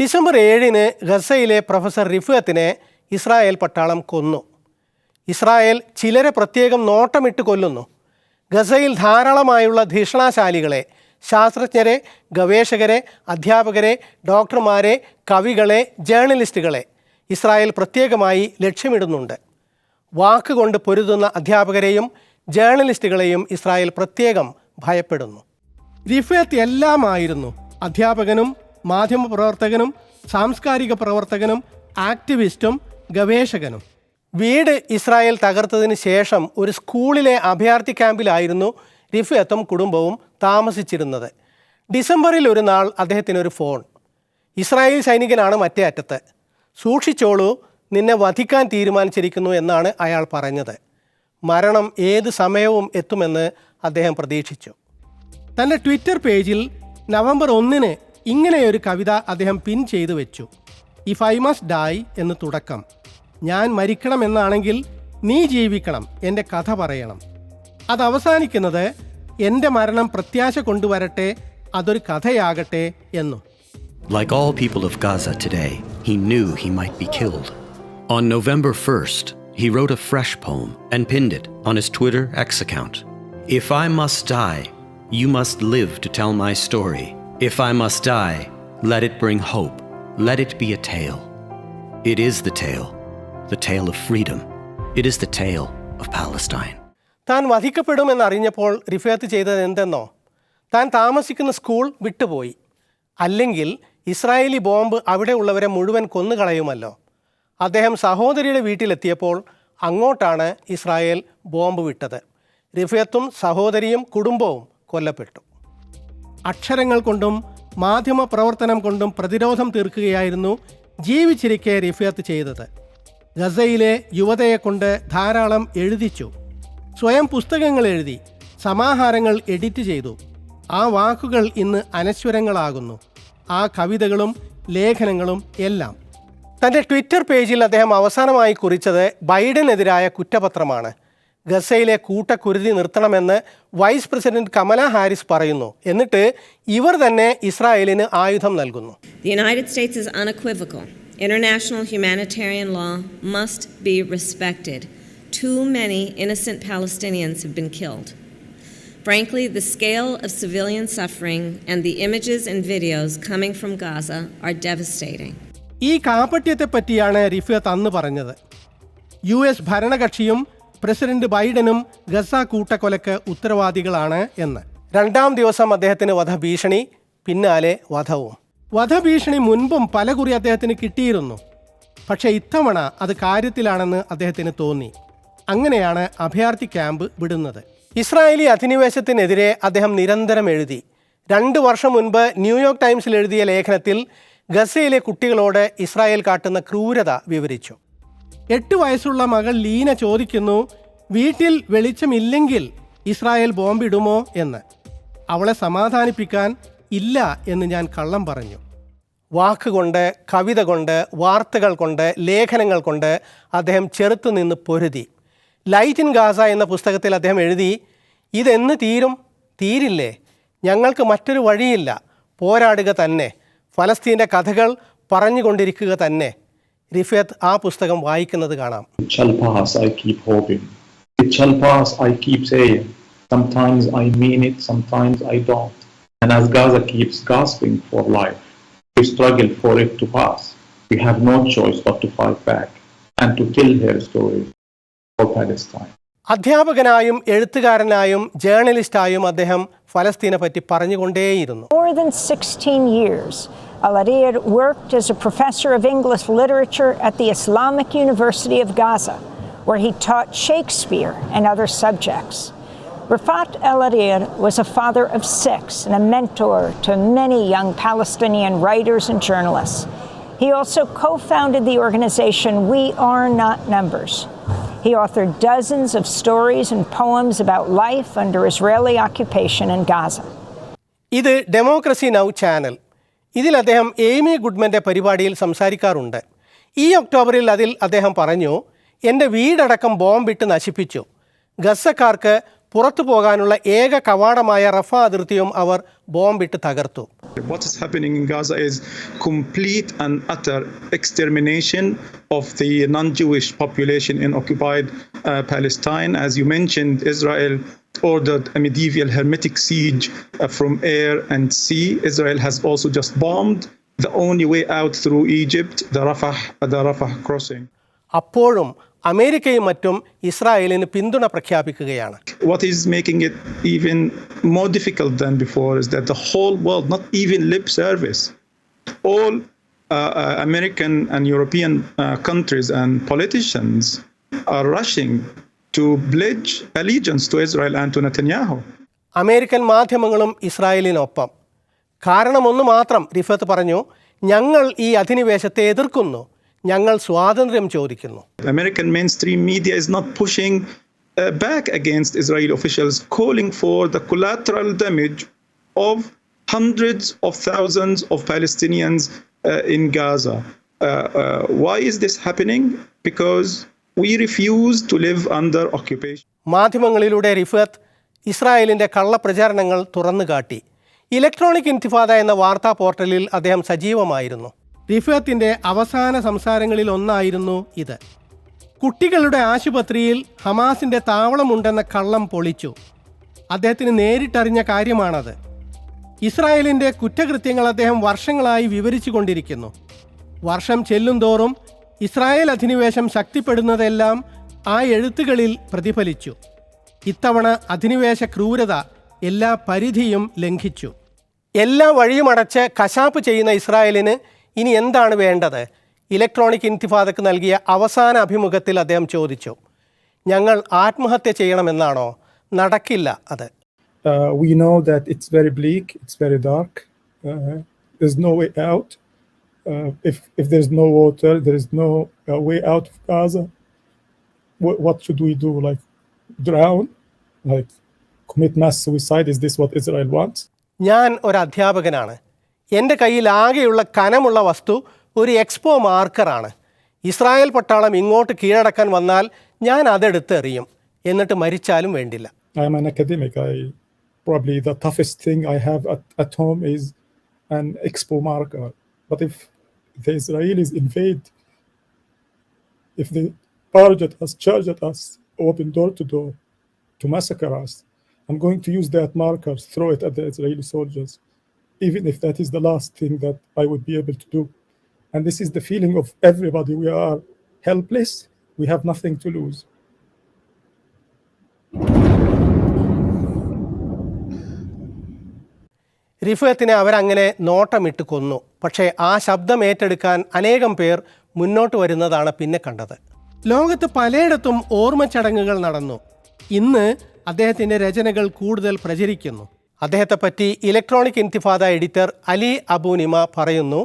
December ഏഴിന് ഗസയിലെ professor റിഫുഅത്തിനെ Israel പട്ടാളം കൊന്നു. ഇസ്രായേൽ ചിലരെ പ്രത്യേകം നോട്ടമിട്ട് കൊല്ലുന്നു. ഗസയിൽ ധാരാളമായുള്ള ധിഷണാശാലികളെ ശാസ്ത്രജ്ഞരെ ഗവേഷകരെ അധ്യാപകരെ ഡോക്ടർമാരെ കവികളെ ജേർണലിസ്റ്റുകളെ ഇസ്രായേൽ പ്രത്യേകമായി ലക്ഷ്യമിടുന്നുണ്ട്. വാക്കുകൊണ്ട് പൊരുതുന്ന അധ്യാപകരെയും ജേർണലിസ്റ്റുകളെയും ഇസ്രായേൽ പ്രത്യേകം ഭയപ്പെടുന്നു. റിഫത്ത് എല്ലാമായിരുന്നു അധ്യാപകനും മാധ്യമപ്രവർത്തകനും സാംസ്കാരിക പ്രവർത്തകനും ആക്ടിവിസ്റ്റും ഗവേഷകനും. വീട് ഇസ്രായേൽ തകർത്തതിന് ശേഷം ഒരു സ്കൂളിലെ അഭയാർത്ഥി ക്യാമ്പിലായിരുന്നു റിഫത്തും കുടുംബവും താമസിച്ചിരുന്നത്. ഡിസംബറിൽ ഒരു നാൾ അദ്ദേഹത്തിനൊരു ഫോൺ. ഇസ്രായേൽ സൈനികനാണ് മറ്റേ അറ്റത്ത്. സൂക്ഷിച്ചോളൂ നിന്നെ വധിക്കാൻ തീരുമാനിച്ചിരിക്കുന്നു എന്നാണ് അയാൾ പറഞ്ഞത്. മരണം ഏത് സമയവും എത്തുമെന്ന് അദ്ദേഹം പ്രതീക്ഷിച്ചു. തന്റെ ട്വിറ്റർ പേജിൽ നവംബർ ഒന്നിന് ഇങ്ങനെയൊരു കവിത അദ്ദേഹം പിൻ ചെയ്തു വെച്ചു ഇഫ് ഐ മസ്റ്റ് ഡൈ എന്ന് തുടക്കം ഞാൻ മരിക്കണം എന്നാണെങ്കിൽ നീ ജീവിക്കണം എന്റെ കഥ പറയണം അത് അവസാനിക്കുന്നത് എന്റെ മരണം പ്രത്യാശ കൊണ്ടുവരട്ടെ അതൊരു കഥയാകട്ടെ എന്നും Like all people of Gaza today, he knew he might be killed. On November 1st, he wrote a fresh poem and pinned it on his Twitter X account. If I must die, you must live to tell my story. If I must die, let it bring hope. Let it be a tale. It is the tale, the tale of freedom. It is the tale of Palestine. താൻ വധിക്കപ്പെടുമെന്നറിഞ്ഞപ്പോൾ റിഫത്ത് ചെയ്തത് എന്തെന്നോ താൻ താമസിക്കുന്ന school വിട്ടുപോയി അല്ലെങ്കിൽ Israeli bomb അവിടെ ഉള്ളവരെ മുഴുവൻ കൊന്നുകളയുമല്ലോ അദ്ദേഹം സഹോദരിയുടെ വീട്ടിലെത്തിയപ്പോൾ അങ്ങോട്ടാണ് ഇസ്രായേൽ ബോംബ് വിട്ടത് റിഫയത്തും സഹോദരിയും കുടുംബവും കൊല്ലപ്പെട്ടു അക്ഷരങ്ങൾ കൊണ്ടും മാധ്യമ പ്രവർത്തനം കൊണ്ടും പ്രതിരോധം തീർക്കുകയായിരുന്നു ജീവിച്ചിരിക്കെ റിഫിയത്ത് ചെയ്തത്. ഗസയിലെ യുവതയെക്കൊണ്ട് ധാരാളം എഴുതിച്ചു. സ്വയം പുസ്തകങ്ങൾ എഴുതി സമാഹാരങ്ങൾ എഡിറ്റ് ചെയ്തു. ആ വാക്കുകൾ ഇന്ന് അനശ്വരങ്ങളാകുന്നു. ആ കവിതകളും ലേഖനങ്ങളും എല്ലാം. തന്റെ ട്വിറ്റർ പേജിൽ അദ്ദേഹം അവസാനമായി കുറിച്ചത് ബൈഡനെതിരായ കുറ്റപത്രമാണ്. ഗസയിലെ കൂട്ടക്കുരുതി നിർത്തണമെന്ന് വൈസ് പ്രസിഡന്റ് കമല ഹാരിസ് പറയുന്നു എന്നിട്ട് ഇവർ തന്നെ ഇസ്രായേലിന് ആയുധം നൽകുന്നു The United States is unequivocal. International humanitarian law must be respected. Too many innocent Palestinians have been killed. Frankly, the scale of civilian suffering and the images and videos coming from Gaza are devastating. ഈ കാപട്യത്തെ പറ്റിയാണ് Refaat അന്ന് പറഞ്ഞത് U S ഭരണകക്ഷിയും president ബൈഡനും Gaza കൂട്ടക്കൊലക്ക് ഉത്തരവാദികളാണ് എന്ന്. രണ്ടാം ദിവസം അദ്ദേഹത്തിന് വധഭീഷണി പിന്നാലെ വധവും. വധഭീഷണി മുൻപും പലകുറി അദ്ദേഹത്തിന് കിട്ടിയിരുന്നു. പക്ഷേ ഇത്തവണ അത് കാര്യത്തിലാണെന്ന് അദ്ദേഹത്തിന് തോന്നി. അങ്ങനെയാണ് അഭയാർത്ഥി ക്യാമ്പ് വിടുന്നത്. ഇസ്രായേലി അധിനിവേശത്തിനെതിരെ അദ്ദേഹം നിരന്തരം എഴുതി. രണ്ട് വർഷം മുൻപ് ന്യൂയോർക്ക് ടൈംസിൽ എഴുതിയ ലേഖനത്തിൽ ഗസയിലെ കുട്ടികളോട് ഇസ്രായേൽ കാട്ടുന്ന ക്രൂരത വിവരിച്ചു. എട്ട് വയസ്സുള്ള മകൾ ലീന ചോദിക്കുന്നു വീട്ടിൽ വെളിച്ചമില്ലെങ്കിൽ ഇസ്രായേൽ ബോംബിടുമോ എന്ന്? അവളെ സമാധാനിപ്പിക്കാൻ ഇല്ല എന്ന് ഞാൻ കള്ളം പറഞ്ഞു. വാക്കുകൊണ്ട് കവിത കൊണ്ട് വാർത്തകൾ കൊണ്ട് ലേഖനങ്ങൾ കൊണ്ട് അദ്ദേഹം ചെറുത്തുനിന്ന് പൊരുതി. ലൈറ്റ് ഇൻ ഗാസ എന്ന പുസ്തകത്തിൽ അദ്ദേഹം എഴുതി ഇതെന്ന് തീരും? തീരില്ലേ? ഞങ്ങൾക്ക് മറ്റൊരു വഴിയില്ല. പോരാടുക തന്നെ. ഫലസ്തീന്റെ കഥകൾ പറഞ്ഞുകൊണ്ടിരിക്കുക തന്നെ. റിഫത്ത് ആ പുസ്തകം വായിക്കുന്നത് കാണാം It shall pass, I keep hoping. It shall pass, I keep saying. Sometimes I mean it, sometimes I don't. And as Gaza keeps gasping for life, we struggle for it to pass. We have no choice but to fight back and to tell her story for Palestine. അധ്യാപകനായും എഴുത്തുകാരനായും ജേർണലിസ്റ്റായും അദ്ദേഹം ഫലസ്തീനെ പറ്റി പറഞ്ഞുകൊണ്ടേയിരുന്നു more than 16 years. Al Ariad worked as a professor of English literature at the Islamic University of Gaza, where he taught Shakespeare and other subjects. Rafat El Ariad was a father of six and a mentor to many young Palestinian writers and journalists. He also co founded the organization We Are Not Numbers. He authored dozens of stories and poems about life under Israeli occupation in Gaza. ഇത് democracy now channel ഇതിൽ അദ്ദേഹം Amy ഗുഡ്മന്റെ പരിപാടിയിൽ സംസാരിക്കാറുണ്ട്. ഈ ഒക്ടോബറിൽ അതിൽ അദ്ദേഹം പറഞ്ഞു എന്റെ വീടടക്കം ബോംബിട്ട് നശിപ്പിച്ചു. ഗസക്കാർക്ക് പുറത്തു പോകാനുള്ള ഏക കവാടമായ റഫ അതിർത്തിയും അവർ ബോംബിട്ട് തകർത്തു What is happening in Gaza is complete and utter extermination of the non Jewish population in occupied uh, Palestine. As you mentioned, Israel ordered a medieval hermetic siege uh, from air and sea. Israel has also just bombed the only way out through Egypt, the Rafah, the Rafah crossing. അപ്പോഴും അമേരിക്കയും മറ്റും ഇസ്രായേലിന് പിന്തുണ പ്രഖ്യാപിക്കുകയാണ്. American മാധ്യമങ്ങളും ഇസ്രായേലിനൊപ്പം. കാരണമൊന്നു മാത്രം റിഫത്ത് പറഞ്ഞു ഞങ്ങൾ ഈ അധിനിവേശത്തെ എതിർക്കുന്നു. ഞങ്ങൾ സ്വാതന്ത്ര്യം ചോദിക്കുന്നു. American mainstream media is not pushing back against Israel officials calling for the collateral damage of hundreds of thousands of Palestinians in Gaza why is this happening because we refuse to live under occupation മാധ്യമങ്ങളിലൂടെ Refaat ഇസ്രായേലിന്റെ കള്ളപ്രചാരണങ്ങൾ തുറന്നുകാട്ടി. Electronic intifada എന്ന വാർത്താ പോർട്ടലിൽ അദ്ദേഹം സജീവമായിരുന്നു. റിഫത്തിന്റെ അവസാന സംസാരങ്ങളിൽ ഒന്നായിരുന്നു ഇത്. കുട്ടികളുടെ ആശുപത്രിയിൽ ഹമാസിന്റെ താവളമുണ്ടെന്ന കള്ളം പൊളിച്ചു. അദ്ദേഹത്തിന് നേരിട്ടറിഞ്ഞ കാര്യമാണത്. ഇസ്രായേലിന്റെ കുറ്റകൃത്യങ്ങൾ അദ്ദേഹം വർഷങ്ങളായി വിവരിച്ചു കൊണ്ടിരിക്കുന്നു. വർഷം ചെല്ലുംതോറും ഇസ്രായേൽ അധിനിവേശം ശക്തിപ്പെടുന്നതെല്ലാം ആ എഴുത്തുകളിൽ പ്രതിഫലിച്ചു. ഇത്തവണ അധിനിവേശ ക്രൂരത എല്ലാ പരിധിയും ലംഘിച്ചു. എല്ലാ വഴിയുമടച്ച് കശാപ്പ് ചെയ്യുന്ന ഇസ്രായേലിന് ഇനി എന്താണ് വേണ്ടത് ഇലക്ട്രോണിക് ഇൻതിഫാദക്ക് നൽകിയ അവസാന അഭിമുഖത്തിൽ അദ്ദേഹം ചോദിച്ചു ഞങ്ങൾ ആത്മഹത്യ ചെയ്യണമെന്നാണോ നടക്കില്ല അത് Uh, we know that it's very bleak, it's very dark. Uh, there's no way out. Uh, if if there's no water, there is no uh, way out of Gaza. What, what should we do? Like drown? Like commit mass suicide? Is this what Israel wants? ഞാൻ ഒരു അധ്യാപകനാണ് എൻ്റെ കയ്യിൽ ആകെയുള്ള കനമുള്ള വസ്തു ഒരു expo മാർക്കറാണ് Israel പട്ടാളം ഇങ്ങോട്ട് കീഴടക്കാൻ വന്നാൽ ഞാൻ അതെടുത്ത് എറിയും എന്നിട്ട് മരിച്ചാലും വേണ്ടില്ല I'm an academic. I probably the toughest thing I have at, at home is an expo marker. But if the Israelis invade, if they barge at us, charge at us, open door to door to massacre us, I'm going to use that marker, throw it at the Israeli soldiers, Even if that is the last thing that I would be able to do. And this is the feeling of everybody. We are helpless. We have nothing to lose. റിഫത്തിനെ അവരങ്ങനെ നോട്ടമിട്ട് കൊന്നു പക്ഷേ ആ ശബ്ദം ഏറ്റെടുക്കാൻ അനേകം പേർ മുന്നോട്ട് വരുന്നതാണ് പിന്നെ കണ്ടത് ലോകത്ത് പലയിടത്തും ഓർമ്മ ചടങ്ങുകൾ നടന്നു ഇന്ന് അദ്ദേഹത്തിന്റെ രചനകൾ കൂടുതൽ പ്രചരിക്കുന്നു അദ്ദേഹത്തെപ്പറ്റി Electronic Intifada editor Ali Abunimah പറയുന്നു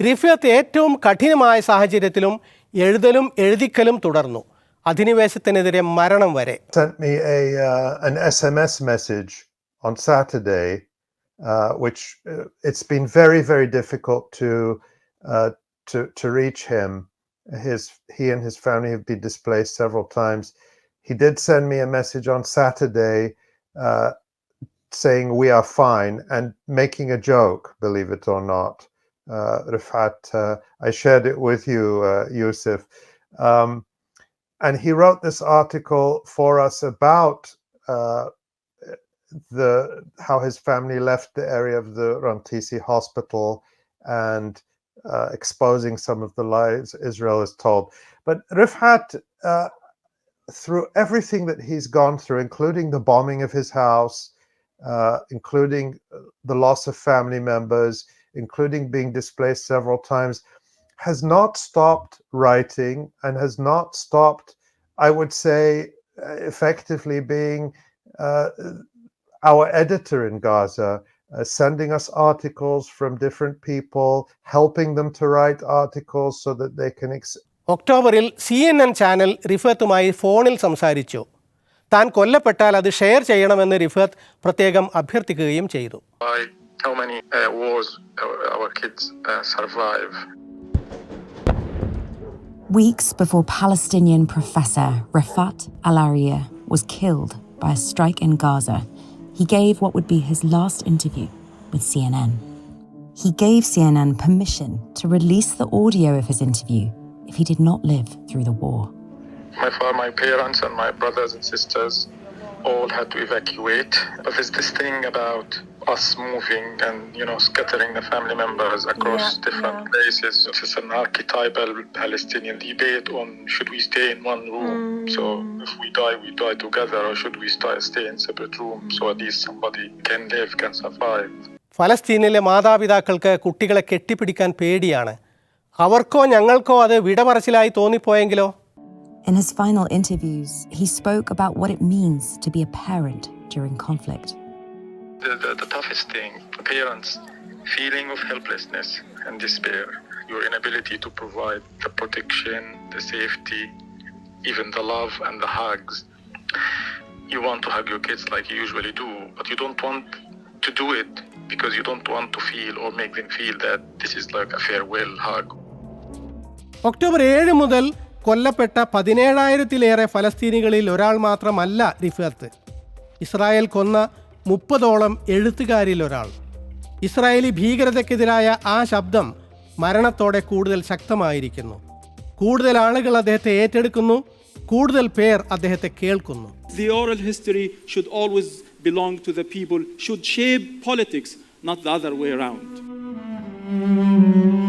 റിഫത്ത് ഏറ്റവും കഠിനമായ സാഹചര്യത്തിലും എഴുതലും എഴുതിക്കലും തുടർന്നു അധിനിവേശത്തിനെതിരെ മരണം വരെ uh, on Saturday, uh, which uh, it's been very very difficult to uh, to to reach him. His he and his family have been displaced several times. He did send me a message on Saturday uh, saying we are fine and making a joke, believe it or not. Uh, Rifat, uh, I shared it with you, uh, Yusuf. Um, and he wrote this article for us about uh, the how his family left the area of the Rantisi hospital and uh, exposing some of the lies Israel is told. But Rifat, uh, through everything that he's gone through, including the bombing of his house, including the loss of family members, including being displaced several times, has not stopped writing and has not stopped, I would say, uh, effectively being uh, our editor in Gaza, uh, sending us articles from different people, helping them to write articles so that they can. Ex- ഒക്ടോബറിൽ C N N channel റിഫത്തുമായി ഫോണിൽ സംസാരിച്ചു താൻ കൊല്ലപ്പെട്ടാൽ അത് share ചെയ്യണമെന്ന് റിഫത്ത് പ്രത്യേകം അഭ്യർത്ഥിക്കുകയും ചെയ്തു by how many uh, wars our, our kids uh, survive. Weeks before Palestinian professor Rafat Alaria was killed by a strike in Gaza, he gave what would be his last interview with CNN. He gave CNN permission to release the audio of his interview if he did not live through the war. My father, my parents, and my brothers and sisters all had to evacuate. But there's this thing about us moving and you know scattering the family members across Yeah, different yeah. places. It's an archetypal Palestinian debate on should we stay in one room? Mm. So if we die, we die together, or should we stay, stay in separate rooms so at least somebody can live, can survive? ഫലസ്തീനിലെ മാതാപിതാക്കൾക്ക് കുട്ടികളെ കെട്ടിപ്പിടിക്കാൻ പേടിയാണ് അവർക്കോ ഞങ്ങൾക്കോ അത് വിടമറച്ചിലായി തോന്നിപ്പോയെങ്കിലോ In his final interviews, he spoke about what it means to be a parent during conflict. the, the, the toughest thing parents feeling of helplessness and despair your inability to provide the protection the safety even the love and the hugs you want to hug your kids like you usually do but you don't want to do it because you don't want to feel or make them feel that this is like a farewell hug October ഏഴ് മുതൽ കൊല്ലപ്പെട്ട പതിനേഴായിരത്തിലേറെ ഫലസ്തീനികളിൽ ഒരാൾ മാത്രമല്ല റിഫത്ത്. Israel കൊന്ന മുപ്പതോളം എഴുത്തുകാരിൽ ഒരാൾ. Israeli ഭീകരതയ്ക്കെതിരായ ആ ശബ്ദം മരണത്തോടെ കൂടുതൽ ശക്തമായിരിക്കുന്നു. കൂടുതൽ ആളുകൾ അദ്ദേഹത്തെ ഏറ്റെടുക്കുന്നു കൂടുതൽ പേർ അദ്ദേഹത്തെ കേൾക്കുന്നു. The oral history should always belong to the people, should shape politics, not the other way around.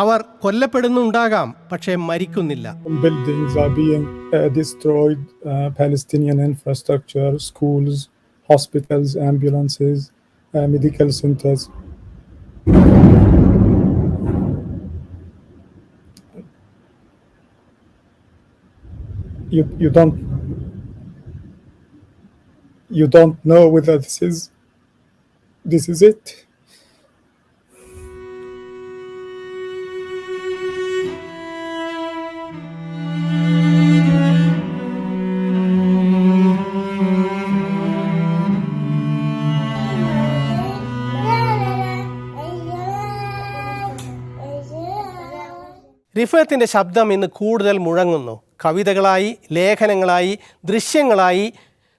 അവർ കൊല്ലപ്പെടുന്നുണ്ടാകാം പക്ഷേ മരിക്കുന്നില്ല Buildings are being uh, destroyed, uh, Palestinian infrastructure, schools, hospitals, ambulances, uh, medical centers. You, you don't you don't know whether this is this is it. റിഫത്തിന്റെ ശബ്ദം ഇന്ന് കൂടുതൽ മുഴങ്ങുന്നു കവിതകളായി ലേഖനങ്ങളായി ദൃശ്യങ്ങളായി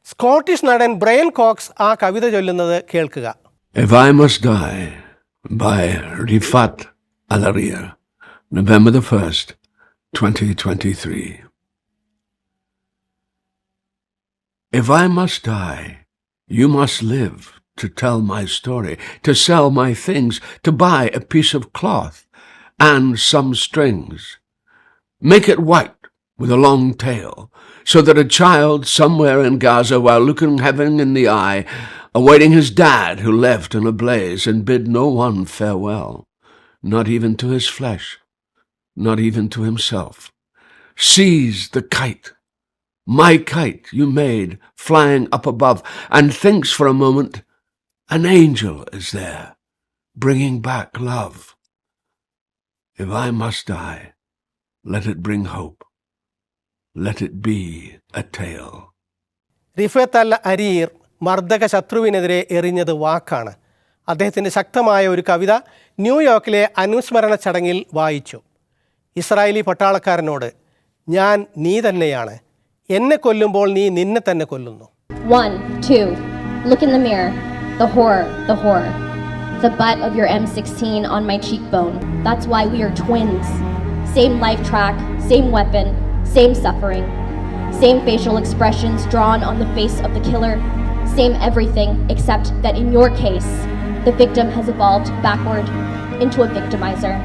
Scottish നടൻ Brian Cox ആ കവിത ചൊല്ലുന്നത് കേൾക്കുക If I Must Die by Rifat Alaria, November the 1st, 2023. If I must die, you must live to tell my story, to sell my things, to buy a piece of cloth and some strings. Make it white with a long tail, so that a child somewhere in Gaza, while looking heaven in the eye, awaiting his dad who left in a blaze and bid no one farewell, not even to his flesh, not even to himself, sees the kite, my kite you made flying up above, and thinks for a moment an angel is there, bringing back love. If I must die, let it bring hope. Let it be a tale. റിഫത്ത് അൽ അരീർ മർദ്ദക ശത്രുവിനെതിരെ എറിഞ്ഞത് വാക്കാണ് അദ്ദേഹത്തിന്റെ ശക്തമായ ഒരു കവിത ന്യൂയോർക്കിലെ അനുസ്മരണ ചടങ്ങിൽ വായിച്ചു Israeli പട്ടാളക്കാരനോട് ഞാൻ നീ തന്നെയാണ് എന്നെ കൊല്ലുമ്പോൾ നീ നിന്നെ തന്നെ കൊല്ലുന്നു One, two, look in the mirror. The horror, the horror. The butt of your M16 on my cheekbone. That's why we are twins. Same life track, same weapon, same suffering. Same facial expressions drawn on the face of the killer. Same everything, except that in your case, the victim has evolved backward into a victimizer.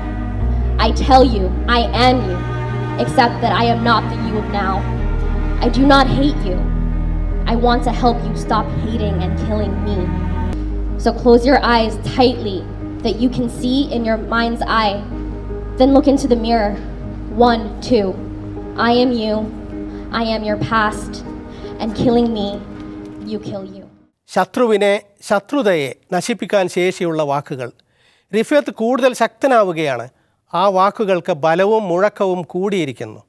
I tell you, I am you, except that I am not the you of now. I do not hate you. I want to help you stop hating and killing me. So close your eyes tightly that you can see in your mind's eye. Then look into the mirror. One, two. I am you. I am your past. And killing me, you kill you. ശത്രുവിനെ ശത്രുതയെ നശിപ്പിക്കാൻ ശേഷിയുള്ള വാക്കുകൾ റിഫത്ത് കൂടുതൽ ശക്തനാവുകയാണ് ആ വാക്കുകൾക്ക് ബലവും മുഴക്കവും കൂടിയിരിക്കുന്നു